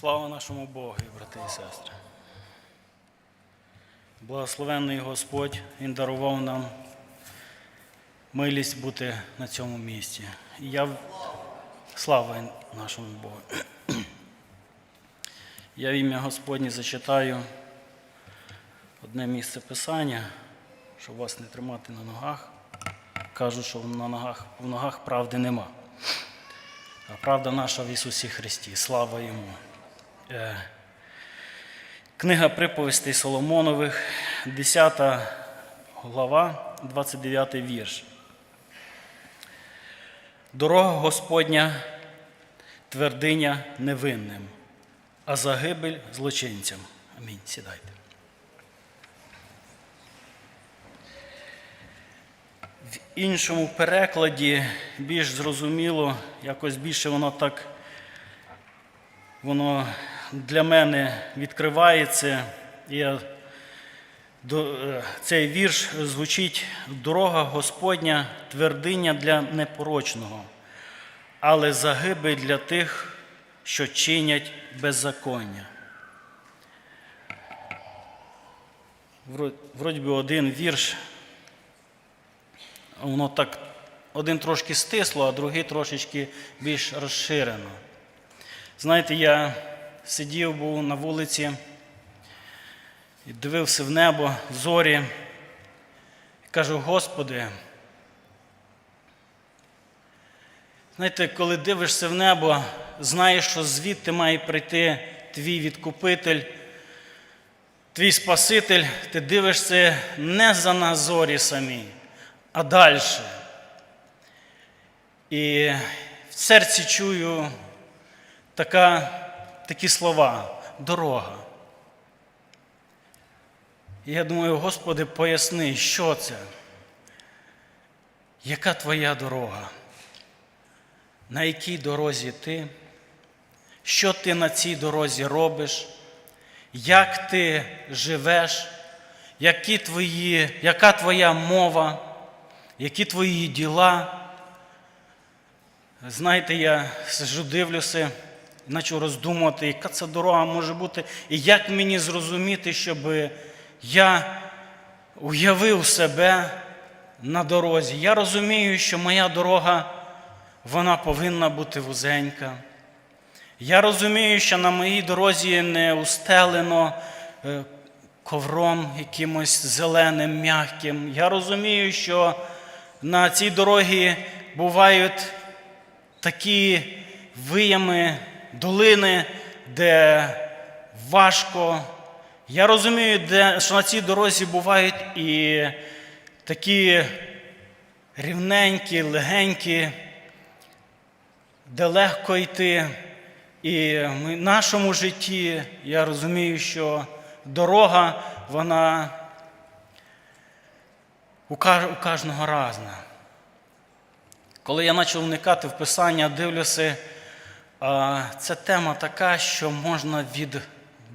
Слава нашому Богу, брати і сестри. Благословенний Господь, Він дарував нам милість бути на цьому місці. Я слава нашому Богу. Я в ім'я Господнє зачитаю одне місце Писання, щоб вас не тримати на ногах. Кажуть, що на ногах, в ногах правди нема. А правда наша в Ісусі Христі. Слава Йому. Е, Книга приповістей Соломонових, 10 глава, 29 вірш. Дорога Господня твердиня невинним, а загибель злочинцям. Амінь. Сідайте. В іншому перекладі більш зрозуміло, якось більше воно так воно для мене відкривається. Я, е, цей вірш звучить дорога Господня, твердиня для непорочного, але загибель для тих, що чинять беззаконня. Вроді би один вірш, воно так один трошки стисло, а другий трошечки більш розширено. Знаєте, я сидів був на вулиці і дивився в небо, зорі, і кажу, Господи, знаєте, коли дивишся в небо, знаєш, що звідти має прийти твій відкупитель, твій Спаситель, ти дивишся не за на зорі самі, а далі. І в серці чую така, такі слова дорога. І я думаю, Господи, поясни, що це? Яка твоя дорога? На якій дорозі ти? Що ти на цій дорозі робиш? Як ти живеш? Які твої, яка твоя мова? Які твої діла? Знаєте, я сижу, дивлюся, почав роздумувати, яка це дорога може бути, і як мені зрозуміти, щоб я уявив себе на дорозі. Я розумію, що моя дорога вона повинна бути вузенька. Я розумію, що на моїй дорозі не устелено е, ковром якимось зеленим, м'яким. Я розумію, що на цій дорогі бувають такі виями, долини, де важко. Я розумію, де, що на цій дорозі бувають і такі рівненькі, легенькі, де легко йти. І в нашому житті я розумію, що дорога, вона у кожного разна. Коли я почав вникати в Писання, дивлюся, це тема така, що можна від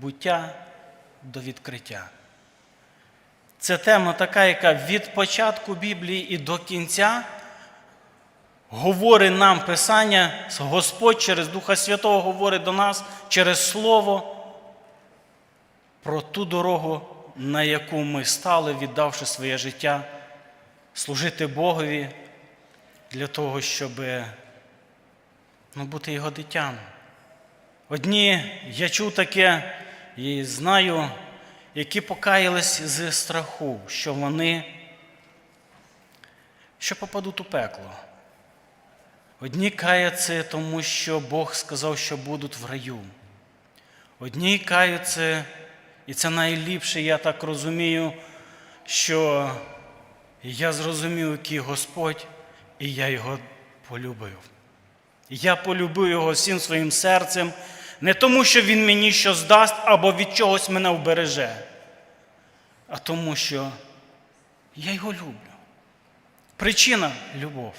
буття до відкриття. Це тема така, яка від початку Біблії і до кінця говорить нам Писання, Господь через Духа Святого говорить до нас через Слово про ту дорогу, на яку ми стали, віддавши своє життя, служити Богові для того, щоб ну, бути його дитям. Одні, я чув таке і знаю, які покаялись з страху, що вони що попадуть у пекло. Одні каяться, тому що Бог сказав, що будуть в раю. Одні каються, і це найліпше, я так розумію, що я зрозумів, який Господь, і я його полюбив. Я полюбив його всім своїм серцем, не тому, що він мені щось дасть або від чогось мене вбереже, а тому, що я його люблю. Причина любов.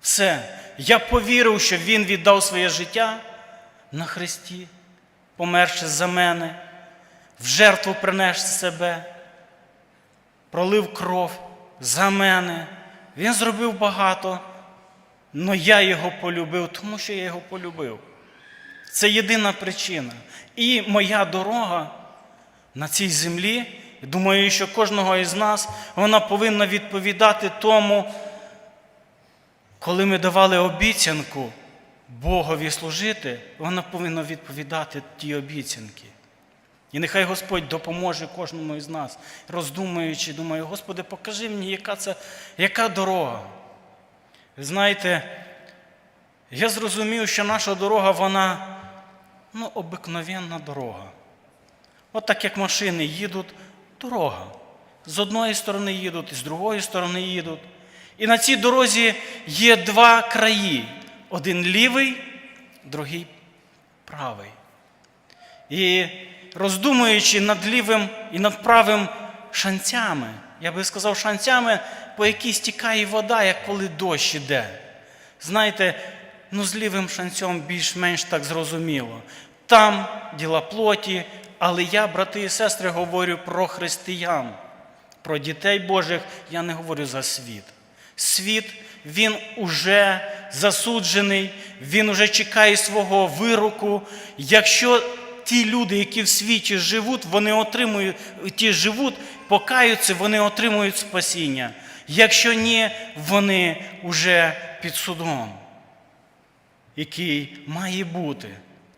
Все. Я повірив, що Він віддав своє життя на Христі, померши за мене, в жертву принесши себе, пролив кров за мене. Він зробив багато, але я його полюбив, тому що я його полюбив. Це єдина причина. І моя дорога на цій землі, думаю, що кожного із нас вона повинна відповідати тому, коли ми давали обіцянку Богові служити, вона повинна відповідати тій обіцянки. І нехай Господь допоможе кожному із нас, роздумуючи, думаю, Господи, покажи мені, яка це, яка дорога. Знаєте, я зрозумів, що наша дорога, вона ну, обикновенна дорога. От так як машини їдуть, дорога. З одної сторони їдуть, і з другої сторони їдуть. І на цій дорозі є два краї: один лівий, другий правий. І роздумуючи над лівим і над правим шанцями, я би сказав, шанцями, по якій стікає вода, як коли дощ іде. Знаєте, ну з лівим шанцем більш-менш так зрозуміло. Там діла плоті, але я, брати і сестри, говорю про християн, про дітей Божих, я не говорю за світ. Світ, він уже засуджений, він уже чекає свого вироку. Якщо ті люди, які в світі живуть, вони отримують, ті живуть, покаються, вони отримують спасіння. Якщо ні, вони вже під судом, який має бути,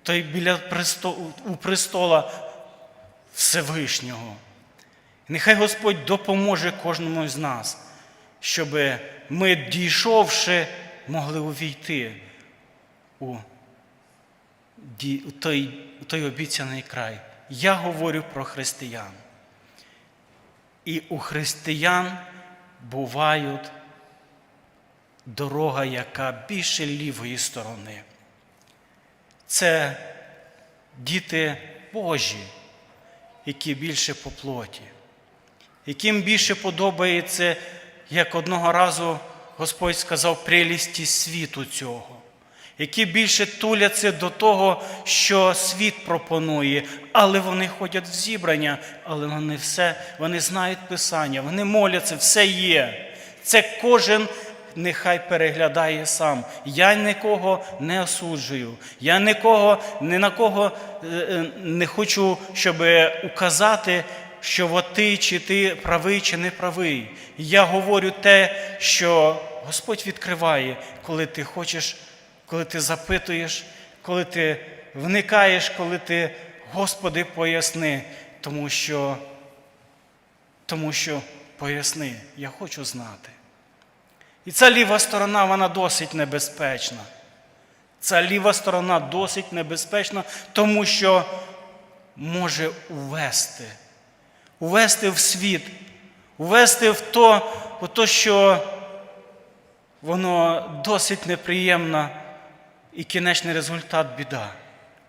той біля престолу, у престола Всевишнього. Нехай Господь допоможе кожному з нас, щоб ми, дійшовши, могли увійти у той, той обіцяний край. Я говорю про християн. І у християн бувають дорога, яка більше лівої сторони. Це діти Божі, які більше по плоті, яким більше подобається, як одного разу Господь сказав, прелісті світу цього, які більше туляться до того, що світ пропонує, але вони ходять в зібрання, але вони все, вони знають Писання, вони моляться, все є. Це кожен нехай переглядає сам. Я нікого не осуджую. Я нікого, ні на кого е, е, не хочу, щоб указати, що от ти чи ти правий, чи не правий. Я говорю те, що Господь відкриває, коли ти хочеш, коли ти запитуєш, коли ти вникаєш, коли ти, Господи, поясни, тому що, тому що поясни, я хочу знати. І ця ліва сторона, вона досить небезпечна. Ця ліва сторона досить небезпечна, тому що може увести, увести в світ, увести в то, в то що воно досить неприємно і кінечний результат біда.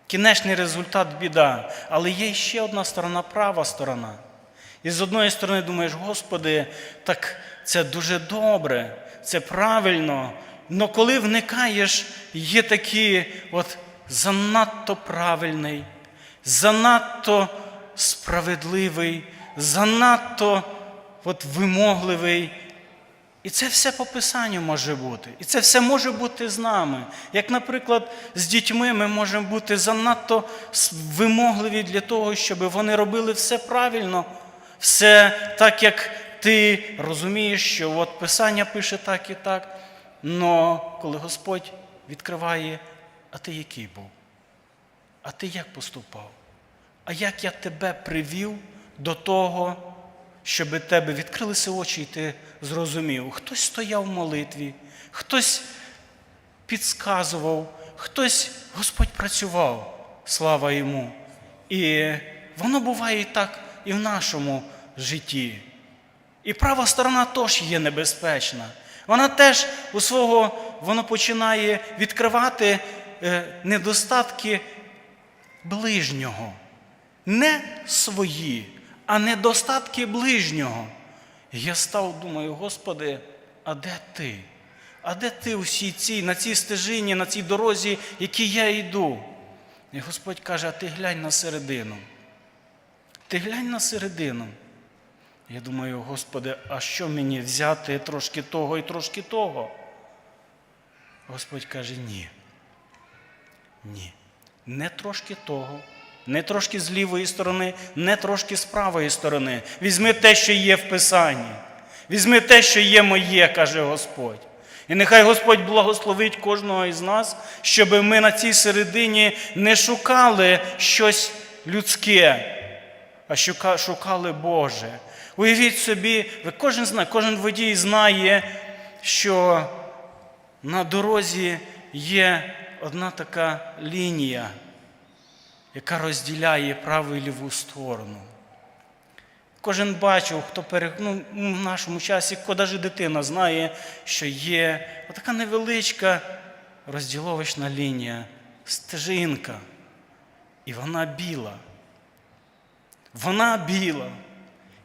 Кінечний результат біда. Але є ще одна сторона, права сторона. І з одної сторони думаєш, Господи, так це дуже добре, це правильно. Але коли вникаєш, є такий от занадто правильний, занадто справедливий, занадто от вимогливий. І це все по Писанню може бути. І це все може бути з нами. Як, наприклад, з дітьми ми можемо бути занадто вимогливі для того, щоб вони робили все правильно, все так, як ти розумієш, що от Писання пише так і так. Но коли Господь відкриває, а ти який був? А ти як поступав? А як я тебе привів до того, щоб тебе відкрилися очі, і ти зрозумів, хтось стояв в молитві, хтось підсказував, хтось Господь працював, слава йому. І воно буває так і в нашому житті. І права сторона теж є небезпечна. Вона теж у свого воно починає відкривати е, недостатки ближнього. Не свої, а недостатки ближнього. Я став, думаю, Господи, а де ти? А де ти усі ці, на цій стежині, на цій дорозі, якій я йду? І Господь каже, а ти глянь на середину. Ти глянь на середину. Я думаю, Господи, а що мені взяти трошки того і трошки того? Господь каже, ні. Ні. Не трошки того, не трошки з лівої сторони, не трошки з правої сторони. Візьми те, що є в Писанні. Візьми те, що є моє, каже Господь. І нехай Господь благословить кожного із нас, щоб ми на цій середині не шукали щось людське, а шукали Боже. Уявіть собі, ви кожен знає, кожен водій знає, що на дорозі є одна така лінія, яка розділяє праву і ліву сторону. Кожен бачив, хто пере... ну, в нашому часі, навіть дитина знає, що є така невеличка розділовочна лінія, стежинка. І вона біла. Вона біла.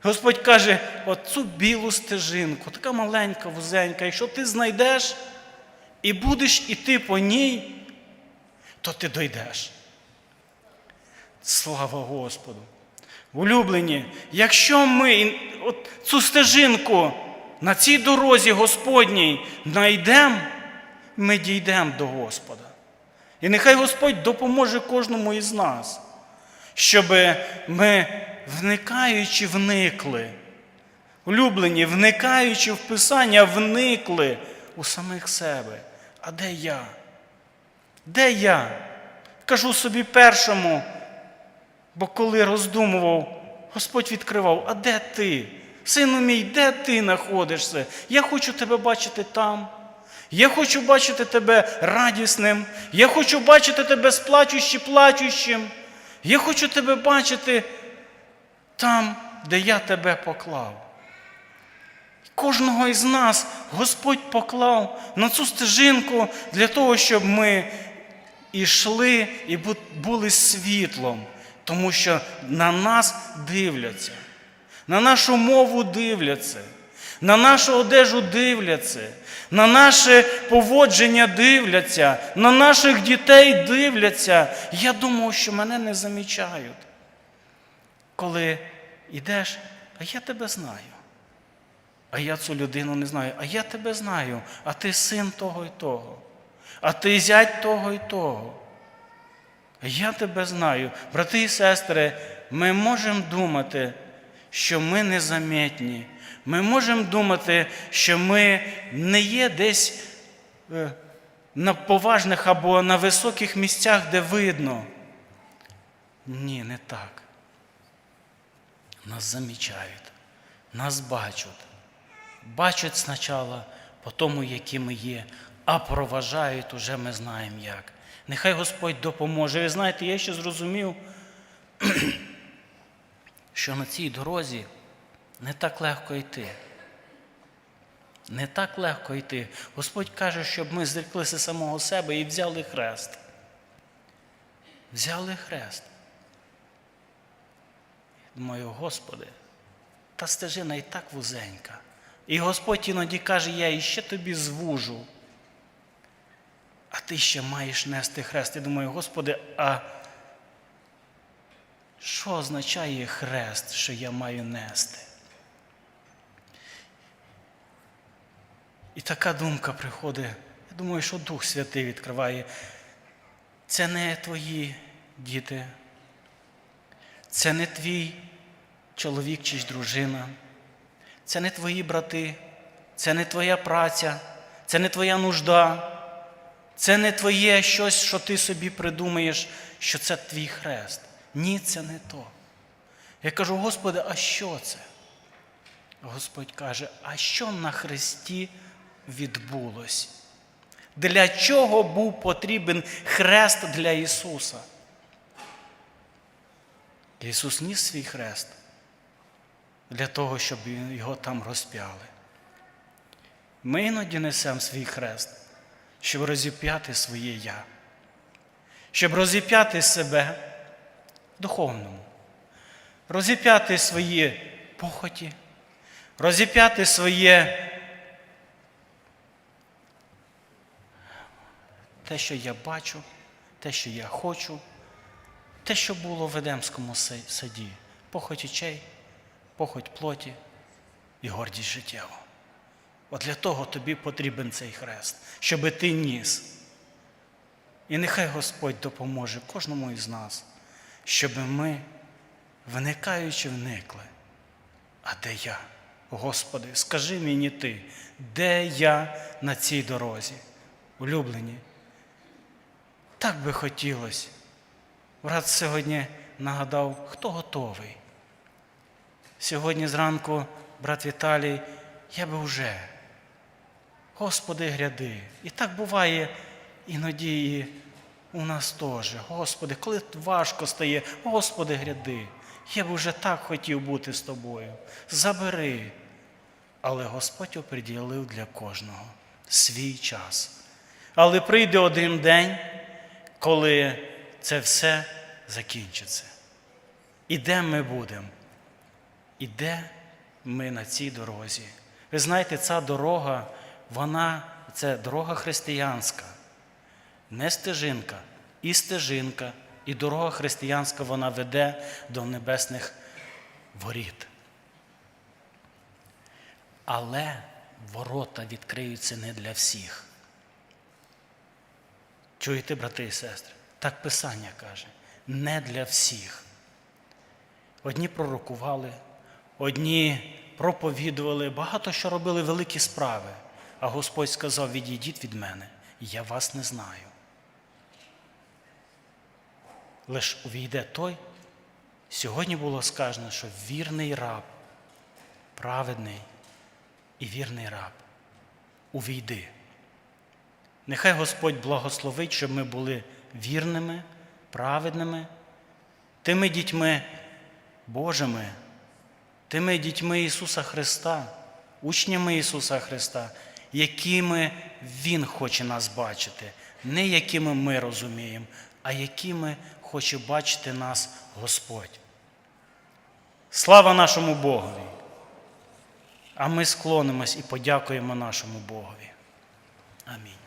Господь каже, оцю білу стежинку, така маленька, вузенька, якщо ти знайдеш і будеш іти по ній, то ти дойдеш. Слава Господу! Улюблені, якщо ми от цю стежинку на цій дорозі Господній знайдемо, ми дійдемо до Господа. І нехай Господь допоможе кожному із нас, щоб ми, вникаючи, вникли, улюблені, вникаючи в Писання, вникли у самих себе. А де я? Де я? Кажу собі першому, бо коли роздумував, Господь відкривав, а де ти? Сину мій, де ти знаходишся? Я хочу тебе бачити там. Я хочу бачити тебе радісним. Я хочу бачити тебе сплачущі, плачущим. Я хочу тебе бачити там, де я тебе поклав. Кожного із нас Господь поклав на цю стежинку для того, щоб ми йшли і були світлом, тому що на нас дивляться, на нашу мову дивляться, на нашу одежу дивляться, на наше поводження дивляться, на наших дітей дивляться. Я думав, що мене не замічають. Коли йдеш, а я тебе знаю. А я цю людину не знаю, а я тебе знаю, а ти син того і того, а ти зять того і того. Я тебе знаю. Брати і сестри, ми можемо думати, що ми незамітні. Ми можемо думати, що ми не є десь е, на поважних або на високих місцях, де видно. Ні, не так. Нас замічають, нас бачать. Бачать спочатку по тому, які ми є, а проважають уже ми знаємо як. Нехай Господь допоможе. Ви знаєте, я ще зрозумів, що на цій дорозі не так легко йти. Не так легко йти. Господь каже, щоб ми зреклися самого себе і взяли хрест. Взяли хрест. Думаю, Господи, та стежина і так вузенька. І Господь іноді каже, я іще тобі звужу. Ти ще маєш нести хрест. Я думаю, Господи, а що означає хрест, що я маю нести? І така думка приходить. Я думаю, що Дух Святий відкриває. Це не твої діти, це не твій чоловік чи дружина, це не твої брати, це не твоя праця, це не твоя нужда, це не твоє щось, що ти собі придумаєш, що це твій хрест. Ні, це не то. Я кажу, Господи, а що це? Господь каже, а що на хресті відбулось? Для чого був потрібен хрест для Ісуса? Ісус ніс свій хрест для того, щоб його там розп'яли. Ми іноді несемо свій хрест, щоб розіп'яти своє я, щоб розіп'яти себе духовному, розіп'яти свої похоті, розіп'яти своє те, що я бачу, те, що я хочу, те, що було в Едемському саді, похоть очей, похоть плоті і гордість життєва. От для того тобі потрібен цей хрест, щоб ти ніс. І нехай Господь допоможе кожному із нас, щоб ми, вникаючи, вникли. А де я? Господи, скажи мені ти, де я на цій дорозі? Улюблені. Так би хотілося. Брат сьогодні нагадав, хто готовий. Сьогодні зранку, брат Віталій, я би вже. Господи, гряди. І так буває іноді і у нас теж. Господи, коли важко стає, Господи, гряди. Я б вже так хотів бути з тобою. Забери. Але Господь оприділив для кожного свій час. Але прийде один день, коли це все закінчиться. І де ми будемо? І де ми на цій дорозі? Ви знаєте, ця дорога, вона це дорога християнська, не стежинка, і стежинка, і дорога християнська вона веде до небесних воріт. Але ворота відкриються не для всіх. Чуєте, брати і сестри? Так Писання каже, не для всіх. Одні пророкували, одні проповідували, багато що робили великі справи. А Господь сказав: відійдіть від мене, я вас не знаю. Лиш увійде той, сьогодні було сказано, що вірний раб, праведний і вірний раб. Увійди. Нехай Господь благословить, щоб ми були вірними, праведними, тими дітьми Божими, тими дітьми Ісуса Христа, учнями Ісуса Христа, якими Він хоче нас бачити, не якими ми розуміємо, а якими хоче бачити нас Господь. Слава нашому Богові! А ми склонимось і подякуємо нашому Богові. Амінь.